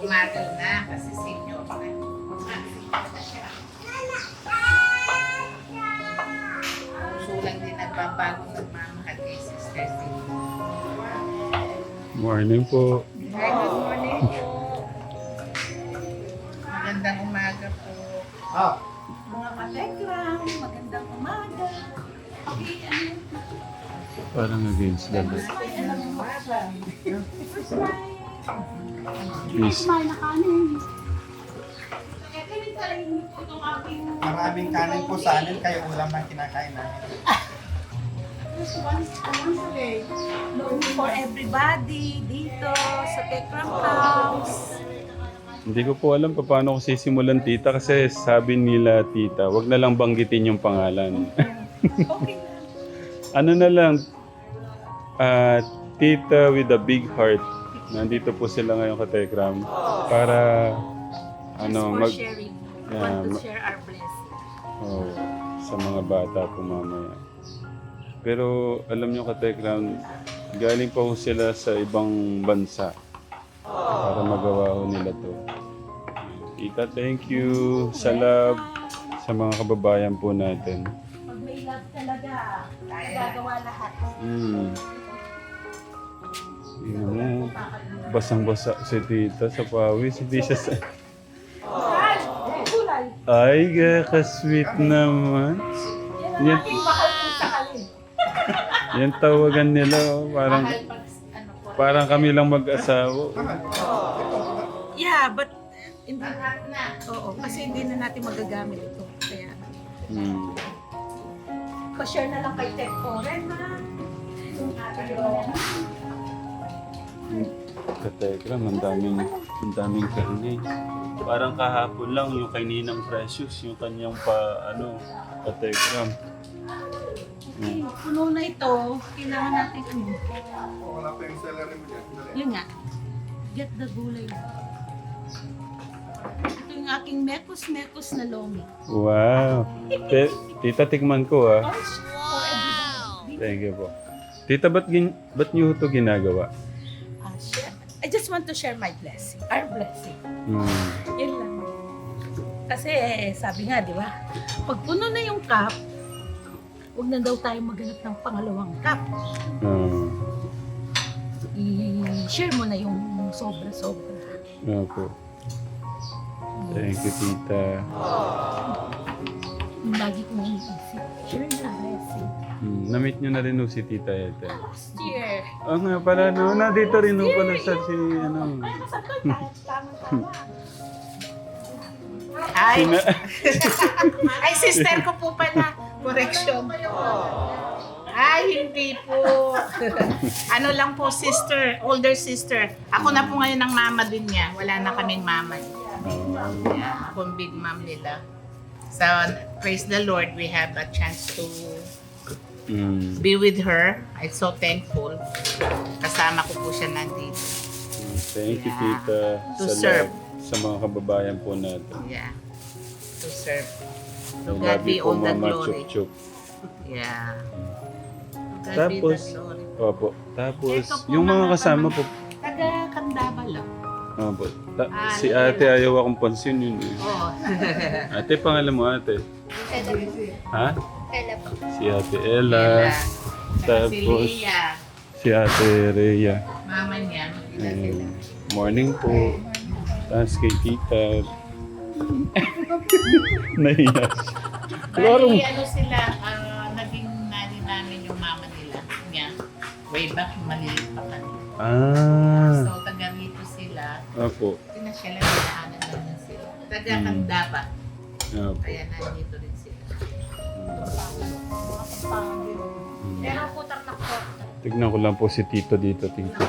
Tumagal na kasi senior na. Puso lang din nagbabago ng mama at kay sister. Morning po. Hi, good morning po. Magandang umaga po. Mga katekram, magandang umaga. Okay, ano? Parang against the light. Magandang umaga. First time. Na aking Maraming kanin po sa anin, kaya ulam ang kinakain namin. for everybody dito sa Tekram House. Hindi ko po alam pa paano ko sisimulan tita kasi sabi nila tita, wag na lang banggitin yung pangalan. Okay na. ano na lang, ah, tita with a big heart. Nandito po sila ngayon ka Tekram para ano mag sharing. We Yeah, want to share our blessing. oh, sa mga bata po mamaya. Pero alam nyo ka Tekram, galing pa ho sila sa ibang bansa para magawa ho nila to. Tita, thank you sa love sa mga kababayan po natin. Pag may love talaga, nagagawa lahat. Mm. Tingnan mo, basang-basa si tita sa pawis. Hindi siya sa... Ay, kulay. Ay, ka-sweet naman. Yan ang Yan. tawagan nila. oh. Parang, ano po. parang kami lang mag-asawa. Yeah, but hindi. Oo, kasi hindi na natin magagamit ito. Kaya, Mm. pa-share na lang kay Tek Oren, ha? Katekram, ang daming, ang daming karne. Parang kahapon lang yung kay Ninang Precious, yung kanyang pa, ano, katekram. Eh, puno na ito, kailangan natin ano. Wala pa yung celery mo dyan. Yun nga, get the gulay. Ito yung aking mekos-mekos na lomi. Wow. Te- tita, tikman ko ah. Oh, everybody. Thank you po. Tita, ba't, gin- ba't niyo ito ginagawa? Just want to share my blessing, our blessing. Hmm. Yun lang. Kasi sabi nga, di ba? Pag puno na yung cup, huwag na daw tayo maghanap ng pangalawang cup. Ah, I-share mo na yung sobra-sobra. nga po. Thank you, tita. Yung lagi kong iniisip. Share na blessing. Hmm. Na-meet niyo na rin ho si tita Ethel. Last year. Oo nga pala, no, nandito rin ho pala sa si, ano. Ay, masakit tayo. Tama-tama. Ay, Sina- ay sister ko po pala. Correction. Ay, hindi po. ano lang po, sister, older sister. Ako na po ngayon ang mama din niya. Wala na kaming mama. Yeah, ako ang big mom nila. So, praise the Lord, we have a chance to Hmm. be with her. I'm so thankful. Kasama ko po siya nandito. Thank you, Yeah. tita. To sa serve. love sa mga kababayan po natin. Yeah. To serve. To I God love be you po, all the Mama glory. Chup Chup. Yeah. To God Tapos, be the glory. Opo. Tapos, Ito po, yung mga mga kasama po. Taga Candaba lang. Opo. Ta- Ah, si Leila. ate ayaw akong pansin yun. eh. Oo. Ate, pangalan mo ate? Ha? Si ate Ella. Saka si Tapos, Lia. si ate Rhea. Mama niya. Magkila sila. Ayun. Morning po. Tapos kay tita. Nahiya. Larong. Bali, ano sila, ah, naging nani namin yung mama nila. Niya. Way back, maliit pa kami. Ah. So, taga rito sila. Opo. Pinasyalan, dinaanan namin sila. Taga Hmm. Candaba. Opo. Kaya nandito rin sila. Pero putak na ko. Tignan ko lang po si Tito dito, Tito.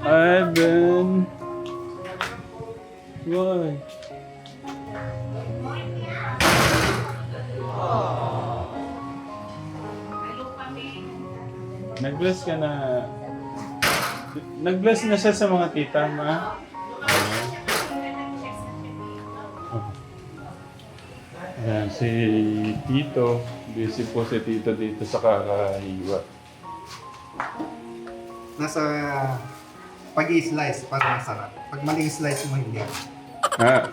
Ivan! Why? Nag-bless ka na. Nag-bless na siya sa mga tita, ma. Ayan, si Tito. Busy po si Tito dito sa kakahiwa. Nasa pag i-slice, para masarap. Pag maling slice mo, hindi. Ah.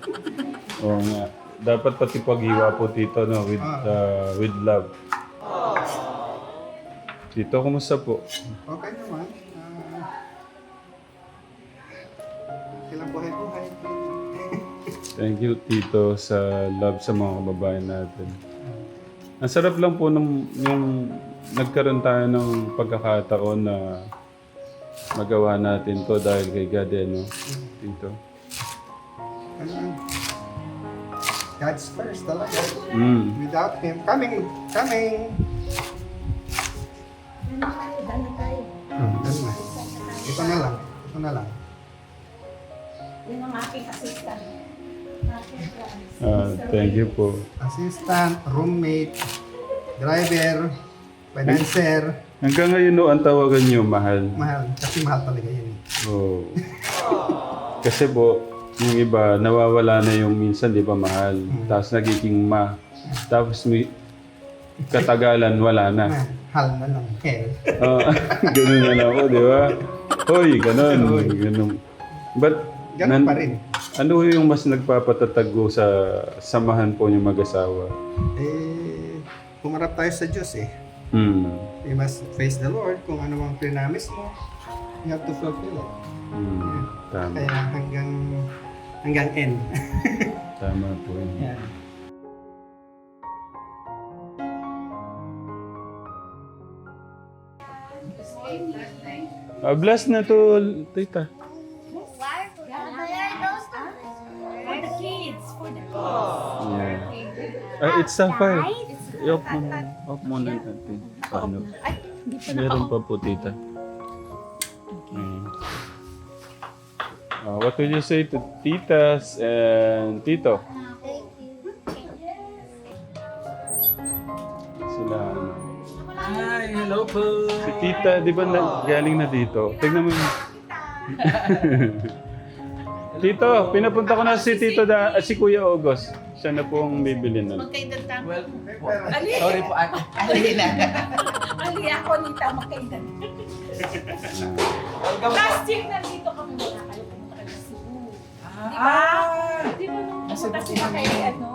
Oo nga. Dapat pati paghiwa po tito no with uh, with love. Tito, kumusta po? Okay naman. Thank you Tito sa love sa mga kababayan natin. Ang sarap lang po nung yung nagkaroon tayo ng pagkakataon na magawa natin to dahil kay God eh, no? Tito. Ano? God's first talaga. Mm. Without Him, coming, coming. Ano na. Ito na lang. Ito na lang. Yun ang aking assistant. Ah, thank you po. Assistant, roommate, driver, financer. Hanggang ngayon no, ang tawagan niyo mahal. Mahal. Kasi mahal talaga yun. Oo. Kasi po, yung iba, nawawala na yung minsan, di ba, mahal. Tapos nagiging ma. Tapos may katagalan, wala na. Mahal na lang. Hell. Ah, ganun na lang ako, di ba? Hoy, ganun. ganun. But, Ganun nan- pa rin. Ano yung mas nagpapatatago sa samahan po yung mag-asawa? Eh, pumarap tayo sa Diyos eh. Hmm. You must face the Lord kung ano mang prinamis mo. You have to fulfill it. Hmm. Tama. Kaya hanggang hanggang end. Tama po yun. Yan. Ah, bless na to, tita. Ah, it's a fire. I-off mo na. Off mo na natin. Paano? Ay, hindi pa Meron pa po, tita. Mm. Ah, what will you say to titas and tito? Sila, ano? Hi, hello po. Si tita, di ba na, galing na dito? Tignan mo yun. Tito, pinapunta ko na si Tito da, ah, si Kuya August. Siya na po ang bibili na. Magkaidan tayo. Well, po. Sorry po, ate. Ali na. Ali ako ni Tama Kaidan. Welcome. Last year nandito kami wala kayo pumunta kayo sa Cebu. Ah! Di ba nung pumunta sila kay ano?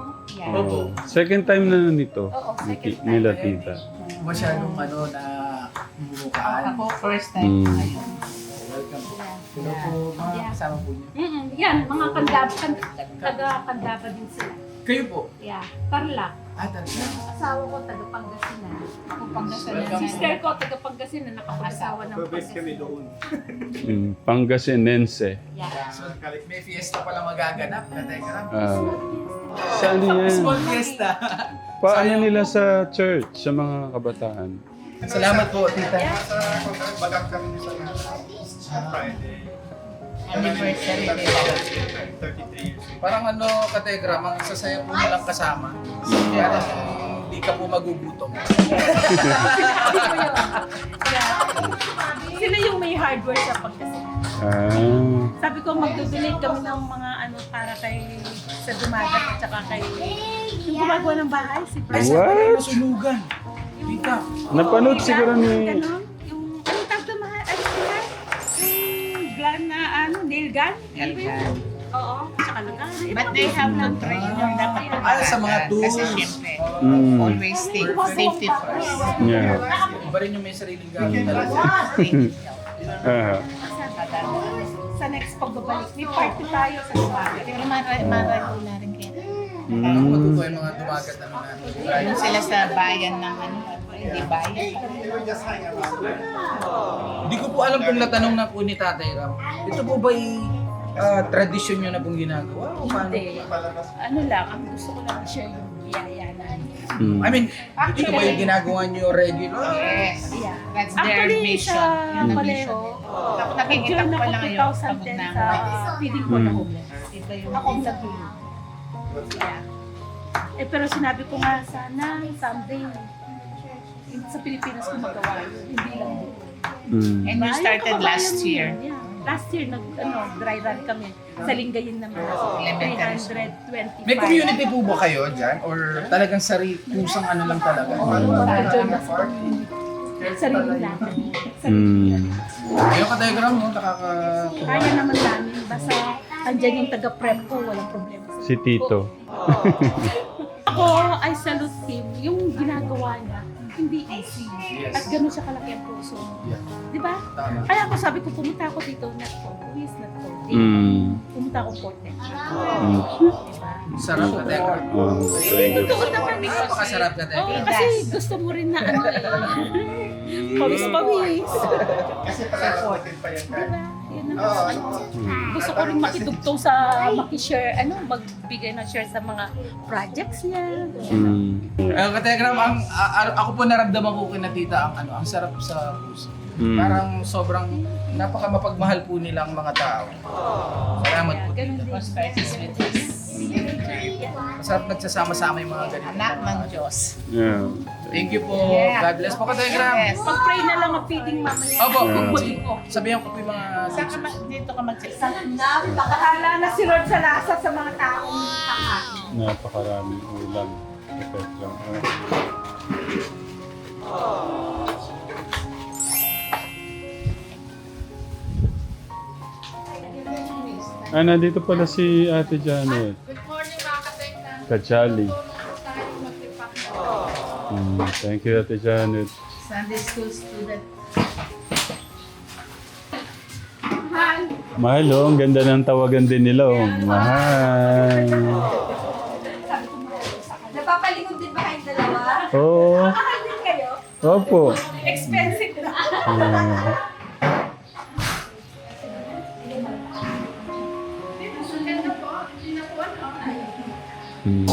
Opo. Second time na nito. Oo, ni second ti- time. Nila tita. Masyadong ano na bumukaan. Ako first time. Mm. Ayun. Welcome po. Mga kasama po niyo. Mm yan, mga kandaba, kan, taga kandaba din sila. Kayo po. Yeah, Tarlac. Ah, talaga. Asawa ko taga Pangasinan. Ako Pangasinan. Sister ko taga Pangasinan, nakapag-asawa ng Pangasinan. Mm, Pangasinense. Yeah. So, may fiesta pala magaganap. Kategram. Ah, saan yan? Small fiesta. Paano nila sa church, sa mga kabataan? Salamat po, tita. Sa bagak kami sa Friday. Anniversary din. 33 years. Parang ano, kategram, ang sasaya po nilang kasama. Kaya hindi ka po magugutom. Sila yung may hardware sa Pangasinan. Ah, Sabi ko, magdo-donate kami ng mga ano para kay sa dumagat at saka kay yung gumagawa ng bahay, si Ay, Brian. What? yung masunugan. Tita. napanood siguro ni... Ganon, Gun na ano, Ano yun? gun. Oo, tsaka lugar. But they have to train yung dapat Ah, sa mga Kasi tools. syempre, Mm, always take safety first. yeah. Iba rin yung may sariling gamit talaga. Ah, Sa next pagbabalik, may party tayo sa dumagat. Pero mara- maragula rin kayo. Parang mm, matuto yung mga dumagat ano natin. Doon sila sa bayan ng ano, hindi bayan. Hindi ko po alam kung natanong na po ni Tatay Ram. Ito po ba uh, tradisyon nyo na pong ginagawa? O paano? Hindi. Ano lang, ang gusto ko lang share yung biyaya na. mm. I mean, ito ba yung ginagawa nyo regular? Yes. Yeah. That's their Actually, mission. sa Yun ang mission. Pareho, Ako nakikita ko pa ako lang ngayon. 2010 na. sa feeding ko na Mm. homeless. Iba yung Ako ang nag-join. Yeah. Eh pero sinabi ko nga sana someday sa Pilipinas ko magawa yun. Hindi lang dito. Mm. And you started last mo year. Yeah. Last year, nag, ano, dry run kami. Sa Lingayen naman. Elementary school. 325. May community po ba kayo dyan? Or talagang sari, kusang ano lang talaga? Oo, na sa community. Sarili natin. Sarili Mm. natin. Ngayon ka Telegram, no? Nakaka... Kaya naman namin. Basta andyan yung taga-prep ko, walang problema. Si Tito. Ako, I salute him. Yung ginagawa niya, hindi easy. At gano'n siya kalaki ang puso. Yeah. Di ba? Tama. Kaya ako sabi ko, pumunta ako dito, not for quiz, not for. Mm. Pumunta ako for ten. Mm. Di ba? Sarap ka Telegram. Um, thank you. Totoo naman. Napakasarap ka Oo, Telegram. kasi gusto mo rin na ano eh. Pawis-pawis. Kasi pag-supported pa yan. Di po. Gusto ko rin makitugtong sa makishare, ano, magbigay ng share sa mga projects niya. Mm. Ayun ka Telegram, ang, a- a- ako po naramdaman ko kina tita ang ano, ang sarap sa puso. Mm. Parang sobrang napaka mapagmahal po nilang mga tao. Salamat po Ganun tita. din. Masarap nagsasama-sama yung mga ganito. Anak ng Diyos. Yeah. Thank you po. Yeah. God bless po ka Telegram. Yes. Pag-pray na lang ang feeding mamaya. Opo, Yeah. Sabihan ko po yung mga Saan ka ma- dito ka magsasabi? Bakahala na si Lord sa lasa sa mga taong kakain. Napakaraming ulam. Perfect lang. Ah, nandito pala si Ate Janet. Magtipak Mm, thank you, Ate Janet. Sunday school student. Mahal, oh. Ang ganda ng tawagan din nila, oh. Mahal. Napapalikod din ba kayong dalawa? Oo. din kayo? Opo. Expensive na. Hmm.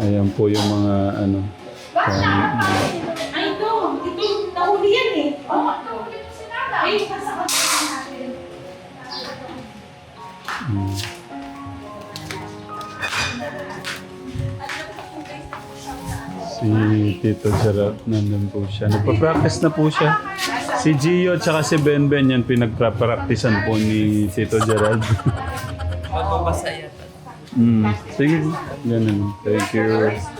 Ayan po yung mga ano. um, Ay, ito. Ito yung nahuli yan eh. Oo, nahuli si Nana. Ay, nasa kanila natin. hmm. Si Tito Gerald, nandun po siya. Nagpa-practice na po siya. Si Gio at saka si Benben, yan pinagpa-practicean po ni Tito Gerald. Magbabasa yan. Mm. Sige, ganun. Thank you.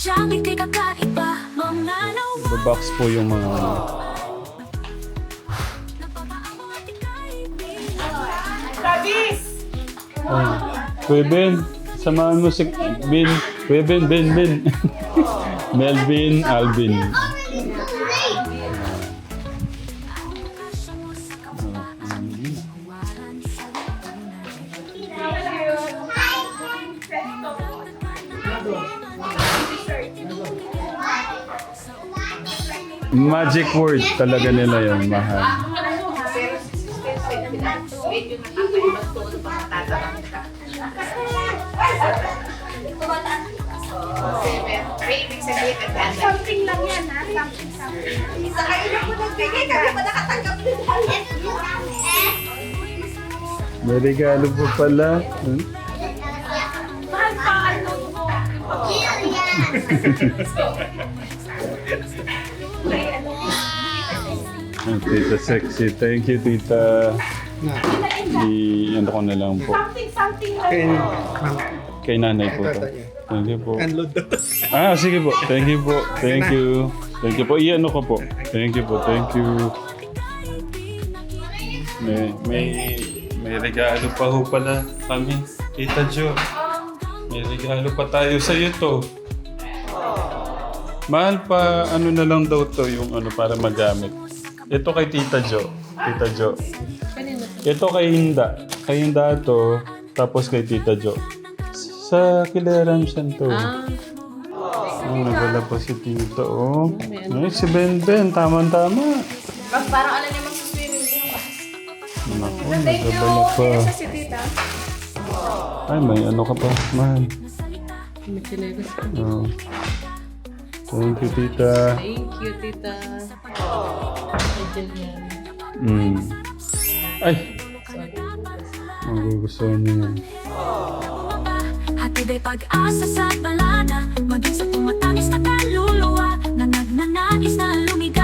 Sadyang ikay kakaiba Mga nawa Box po yung mga ano. Ika'y Kabis! Ay, Kuya Ben, samahan mo si Ben. Kuya Ben, Ben, Ben. Melvin, Alvin. Magic word talaga nila yun, mahal. Something lang yan ha. Something, something. Isa kayo na nagbigay, kami pa nakatanggap din. May regalo po pala. Hmm? Ah, Tita sexy. Thank you, tita. Na. I, ano ko na lang po. Something, something lang. Kay, nanay po to. Thank you po. Unload daw. Ah, sige po. Thank you po. Thank you. Thank you po. Iyan ko po. Thank you po. Thank you. May, may, may regalo pa ho pala kami. Tita Jo. May regalo pa tayo sa iyo to. Mahal pa, ano na lang daw to yung ano para magamit. Ito kay Tita Jo. Tita Jo. Ito kay Hinda. Kay Hinda to, tapos kay Tita Jo. Sa kilaram siya to. Ah. Oh, nagwala po si Tito. Oh. Ay, si Ben Ben. Tama-tama. Mas parang alam niya magsuswimming yung Naku, nagwala pa. si Tita. Ay, may ano ka pa, man. May kilegos pa. Oo. Oh. Thank you, tita. Thank you, tita. Oh, Nandiyan. Mm. Ay, Sorry. magugustuhan niyo yan. Hatid ay pag-asa sa balada Maging sa tumatangis na kaluluwa Na nagnanais na lumiga